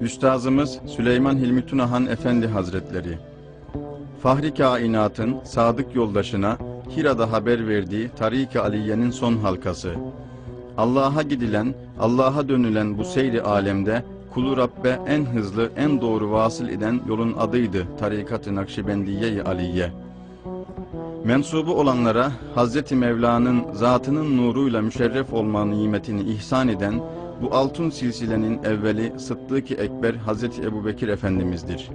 Üstazımız Süleyman Hilmi Tunahan Efendi Hazretleri Fahri kainatın sadık yoldaşına Hira'da haber verdiği Tarik-i Aliye'nin son halkası. Allah'a gidilen, Allah'a dönülen bu seyri alemde kulu Rabbe en hızlı, en doğru vasıl eden yolun adıydı Tarikat-ı Nakşibendiye-i Aliye. Mensubu olanlara Hazreti Mevla'nın zatının nuruyla müşerref olma nimetini ihsan eden bu altın silsilenin evveli Sıddık-ı Ekber Hazreti Ebubekir Efendimiz'dir.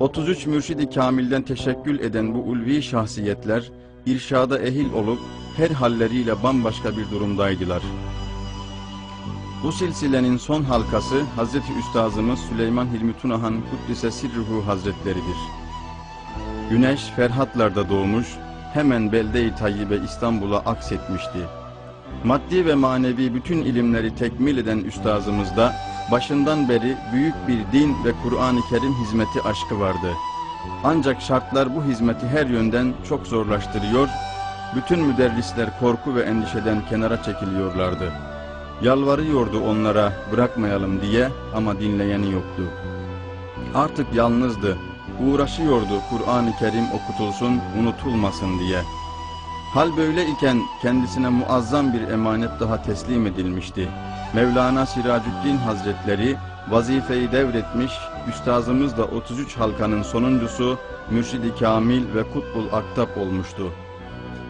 33 mürşidi kamilden teşekkül eden bu ulvi şahsiyetler irşada ehil olup her halleriyle bambaşka bir durumdaydılar. Bu silsilenin son halkası Hazreti Üstazımız Süleyman Hilmi Tunahan Kuddise Sirruhu Hazretleridir. Güneş Ferhatlar'da doğmuş, hemen Belde-i Tayyibe İstanbul'a aksetmişti. Maddi ve manevi bütün ilimleri tekmil eden üstazımızda başından beri büyük bir din ve Kur'an-ı Kerim hizmeti aşkı vardı. Ancak şartlar bu hizmeti her yönden çok zorlaştırıyor, bütün müderrisler korku ve endişeden kenara çekiliyorlardı. Yalvarıyordu onlara bırakmayalım diye ama dinleyeni yoktu. Artık yalnızdı, uğraşıyordu Kur'an-ı Kerim okutulsun, unutulmasın diye. Hal böyle iken kendisine muazzam bir emanet daha teslim edilmişti. Mevlana Siracüddin Hazretleri vazifeyi devretmiş, üstazımız da 33 halkanın sonuncusu Mürşidi Kamil ve Kutbul Aktap olmuştu.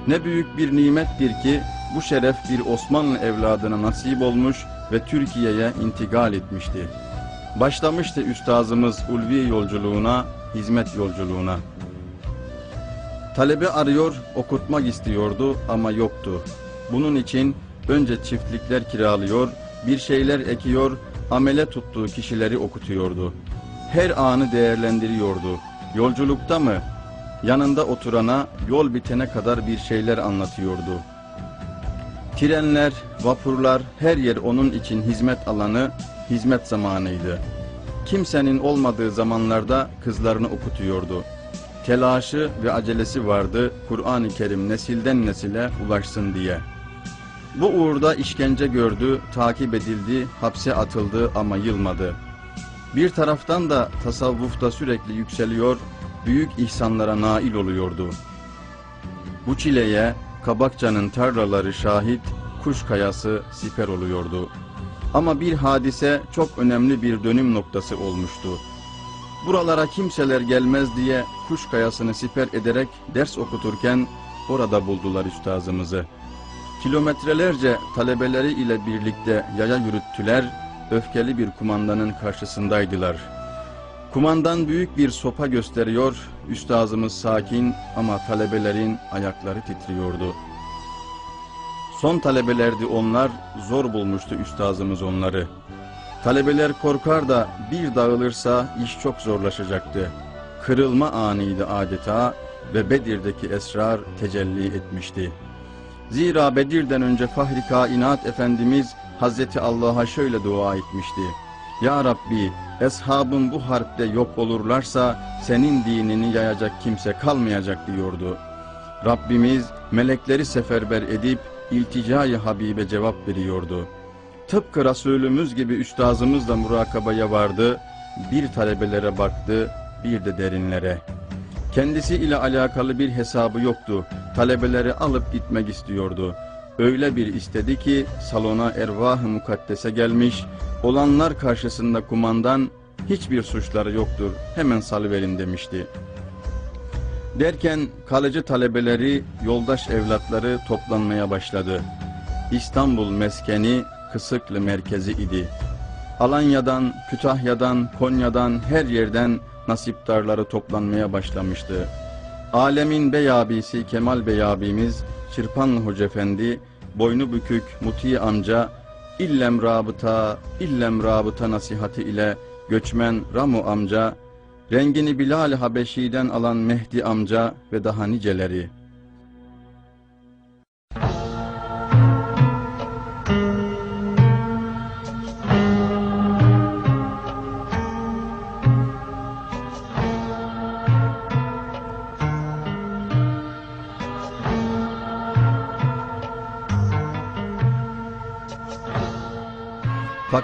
Ne büyük bir nimettir ki bu şeref bir Osmanlı evladına nasip olmuş ve Türkiye'ye intikal etmişti. Başlamıştı üstazımız ulvi yolculuğuna, hizmet yolculuğuna. Talebe arıyor, okutmak istiyordu ama yoktu. Bunun için önce çiftlikler kiralıyor, bir şeyler ekiyor, amele tuttuğu kişileri okutuyordu. Her anı değerlendiriyordu. Yolculukta mı? Yanında oturana yol bitene kadar bir şeyler anlatıyordu. Trenler, vapurlar, her yer onun için hizmet alanı, hizmet zamanıydı. Kimsenin olmadığı zamanlarda kızlarını okutuyordu. Telaşı ve acelesi vardı Kur'an-ı Kerim nesilden nesile ulaşsın diye. Bu uğurda işkence gördü, takip edildi, hapse atıldı ama yılmadı. Bir taraftan da tasavvufta sürekli yükseliyor, büyük ihsanlara nail oluyordu. Bu çileye Kabakça'nın tarlaları şahit, kuş kayası siper oluyordu. Ama bir hadise çok önemli bir dönüm noktası olmuştu. Buralara kimseler gelmez diye kuş kayasını siper ederek ders okuturken orada buldular üstazımızı. Kilometrelerce talebeleri ile birlikte yaya yürüttüler, öfkeli bir kumandanın karşısındaydılar. Kumandan büyük bir sopa gösteriyor, üstazımız sakin ama talebelerin ayakları titriyordu. Son talebelerdi onlar, zor bulmuştu üstazımız onları. Talebeler korkar da bir dağılırsa iş çok zorlaşacaktı. Kırılma anıydı adeta ve Bedir'deki esrar tecelli etmişti. Zira Bedir'den önce Fahri Kainat Efendimiz Hazreti Allah'a şöyle dua etmişti. Ya Rabbi, eshabın bu harpte yok olurlarsa senin dinini yayacak kimse kalmayacak diyordu. Rabbimiz melekleri seferber edip ilticayı Habibe cevap veriyordu. Tıpkı Resulümüz gibi üstazımız da murakabaya vardı, bir talebelere baktı, bir de derinlere. Kendisi ile alakalı bir hesabı yoktu, talebeleri alıp gitmek istiyordu. Öyle bir istedi ki salona ervah-ı mukaddese gelmiş, olanlar karşısında kumandan hiçbir suçları yoktur, hemen salıverin demişti. Derken kalıcı talebeleri, yoldaş evlatları toplanmaya başladı. İstanbul meskeni Kısıklı merkezi idi. Alanya'dan, Kütahya'dan, Konya'dan her yerden nasiptarları toplanmaya başlamıştı. Alemin bey abisi Kemal Bey abimiz, Çırpanlı Hoca Efendi, boynu bükük Muti amca, illem rabıta, illem rabıta nasihati ile göçmen Ramu amca, rengini Bilal Habeşi'den alan Mehdi amca ve daha niceleri.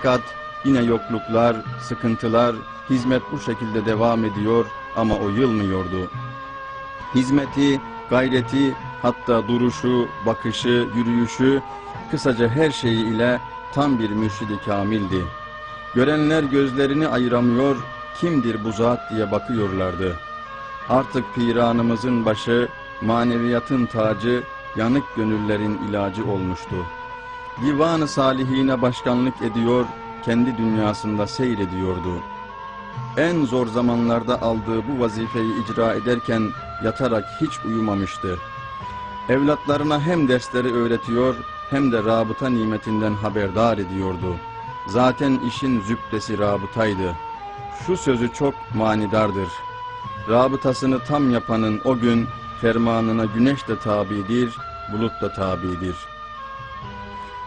Fakat yine yokluklar, sıkıntılar, hizmet bu şekilde devam ediyor ama o yılmıyordu. Hizmeti, gayreti, hatta duruşu, bakışı, yürüyüşü, kısaca her şeyi ile tam bir mürşidi kamildi. Görenler gözlerini ayıramıyor, kimdir bu zat diye bakıyorlardı. Artık piranımızın başı, maneviyatın tacı, yanık gönüllerin ilacı olmuştu. Divan-ı salihine başkanlık ediyor, kendi dünyasında seyrediyordu. En zor zamanlarda aldığı bu vazifeyi icra ederken yatarak hiç uyumamıştı. Evlatlarına hem dersleri öğretiyor hem de rabıta nimetinden haberdar ediyordu. Zaten işin zübdesi rabıtaydı. Şu sözü çok manidardır. Rabıtasını tam yapanın o gün fermanına güneş de tabidir, bulut da tabidir.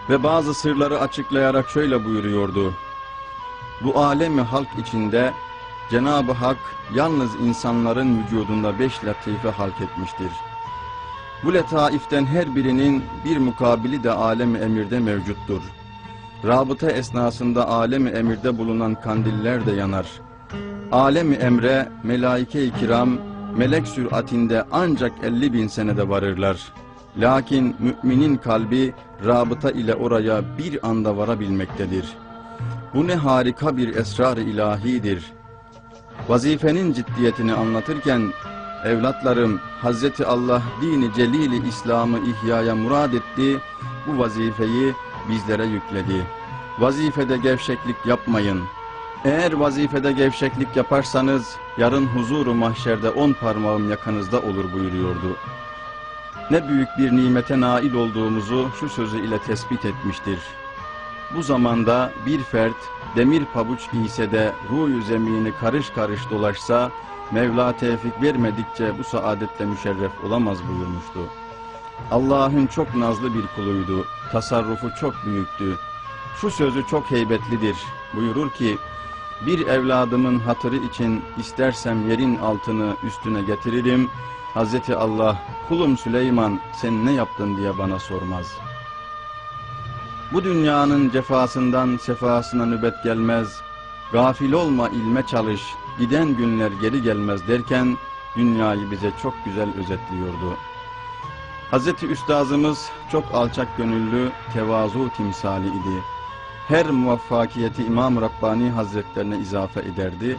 Ve bazı sırları açıklayarak şöyle buyuruyordu. Bu alemi halk içinde Cenab-ı Hak yalnız insanların vücudunda beş latife halk etmiştir. Bu letaiften her birinin bir mukabili de alemi emirde mevcuttur. Rabıta esnasında alemi emirde bulunan kandiller de yanar. Alemi emre, melaike-i kiram, melek süratinde ancak 50 bin senede varırlar. Lakin müminin kalbi rabıta ile oraya bir anda varabilmektedir. Bu ne harika bir esrar-ı ilahidir. Vazifenin ciddiyetini anlatırken evlatlarım Hazreti Allah dini celili İslam'ı ihyaya murad etti. Bu vazifeyi bizlere yükledi. Vazifede gevşeklik yapmayın. Eğer vazifede gevşeklik yaparsanız yarın huzuru mahşerde on parmağım yakanızda olur buyuruyordu. Ne büyük bir nimete nail olduğumuzu şu sözü ile tespit etmiştir. Bu zamanda bir fert demir pabuç giyse de ruyu zemini karış karış dolaşsa Mevla tevfik vermedikçe bu saadetle müşerref olamaz buyurmuştu. Allah'ın çok nazlı bir kuluydu, tasarrufu çok büyüktü. Şu sözü çok heybetlidir. Buyurur ki, bir evladımın hatırı için istersem yerin altını üstüne getiririm. Hazreti Allah, kulum Süleyman sen ne yaptın diye bana sormaz. Bu dünyanın cefasından sefasına nöbet gelmez. Gafil olma ilme çalış, giden günler geri gelmez derken dünyayı bize çok güzel özetliyordu. Hazreti Üstazımız çok alçak gönüllü, tevazu timsali idi. Her muvaffakiyeti İmam Rabbani Hazretlerine izafe ederdi.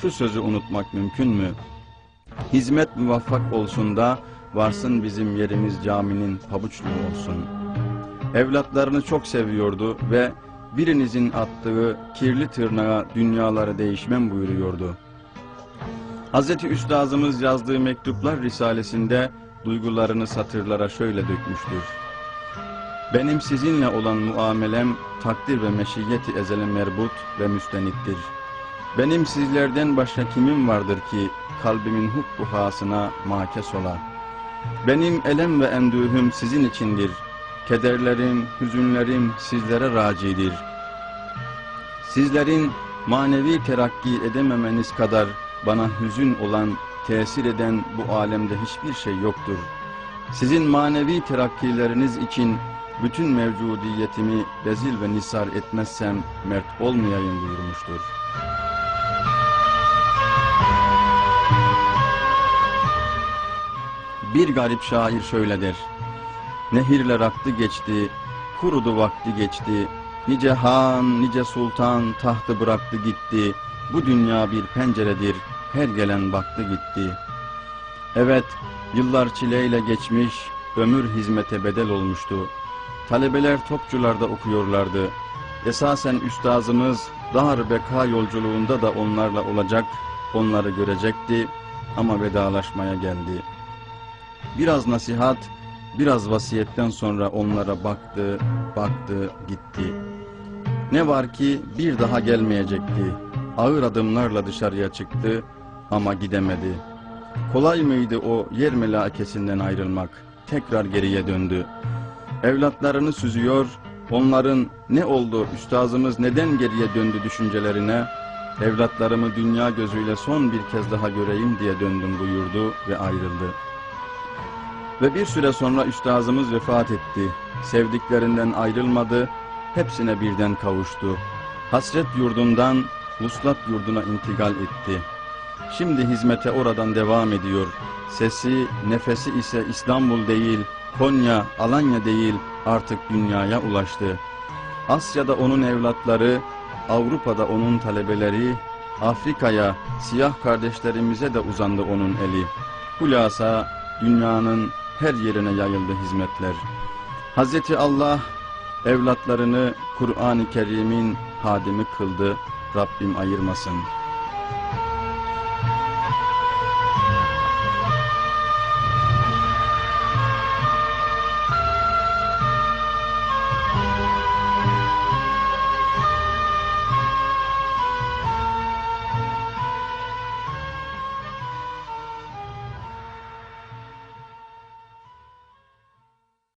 Şu sözü unutmak mümkün mü? Hizmet muvaffak olsun da varsın bizim yerimiz caminin pabuçluğu olsun. Evlatlarını çok seviyordu ve birinizin attığı kirli tırnağa dünyaları değişmem buyuruyordu. Hazreti Üstazımız yazdığı mektuplar risalesinde duygularını satırlara şöyle dökmüştür. Benim sizinle olan muamelem takdir ve meşiyeti ezele merbut ve müstenittir. Benim sizlerden başka kimim vardır ki kalbimin hubbu hasına makes ola. Benim elem ve endühüm sizin içindir. Kederlerim, hüzünlerim sizlere racidir. Sizlerin manevi terakki edememeniz kadar bana hüzün olan, tesir eden bu alemde hiçbir şey yoktur. Sizin manevi terakkileriniz için bütün mevcudiyetimi bezil ve nisar etmezsem mert olmayayım buyurmuştur. Bir garip şair şöyle der. Nehirler aktı geçti, kurudu vakti geçti. Nice han, nice sultan tahtı bıraktı gitti. Bu dünya bir penceredir, her gelen baktı gitti. Evet, yıllar çileyle geçmiş, ömür hizmete bedel olmuştu. Talebeler topçularda okuyorlardı. Esasen üstazımız dar beka yolculuğunda da onlarla olacak, onları görecekti ama vedalaşmaya geldi. Biraz nasihat, biraz vasiyetten sonra onlara baktı, baktı, gitti. Ne var ki bir daha gelmeyecekti. Ağır adımlarla dışarıya çıktı ama gidemedi. Kolay mıydı o yer melakesinden ayrılmak? Tekrar geriye döndü. Evlatlarını süzüyor, onların ne oldu, üstazımız neden geriye döndü düşüncelerine, evlatlarımı dünya gözüyle son bir kez daha göreyim diye döndüm buyurdu ve ayrıldı. Ve bir süre sonra üstazımız vefat etti. Sevdiklerinden ayrılmadı, hepsine birden kavuştu. Hasret yurdundan vuslat yurduna intikal etti. Şimdi hizmete oradan devam ediyor. Sesi, nefesi ise İstanbul değil, Konya, Alanya değil artık dünyaya ulaştı. Asya'da onun evlatları, Avrupa'da onun talebeleri, Afrika'ya, siyah kardeşlerimize de uzandı onun eli. Hulasa dünyanın her yerine yayıldı hizmetler. Hazreti Allah evlatlarını Kur'an-ı Kerim'in hadimi kıldı. Rabbim ayırmasın.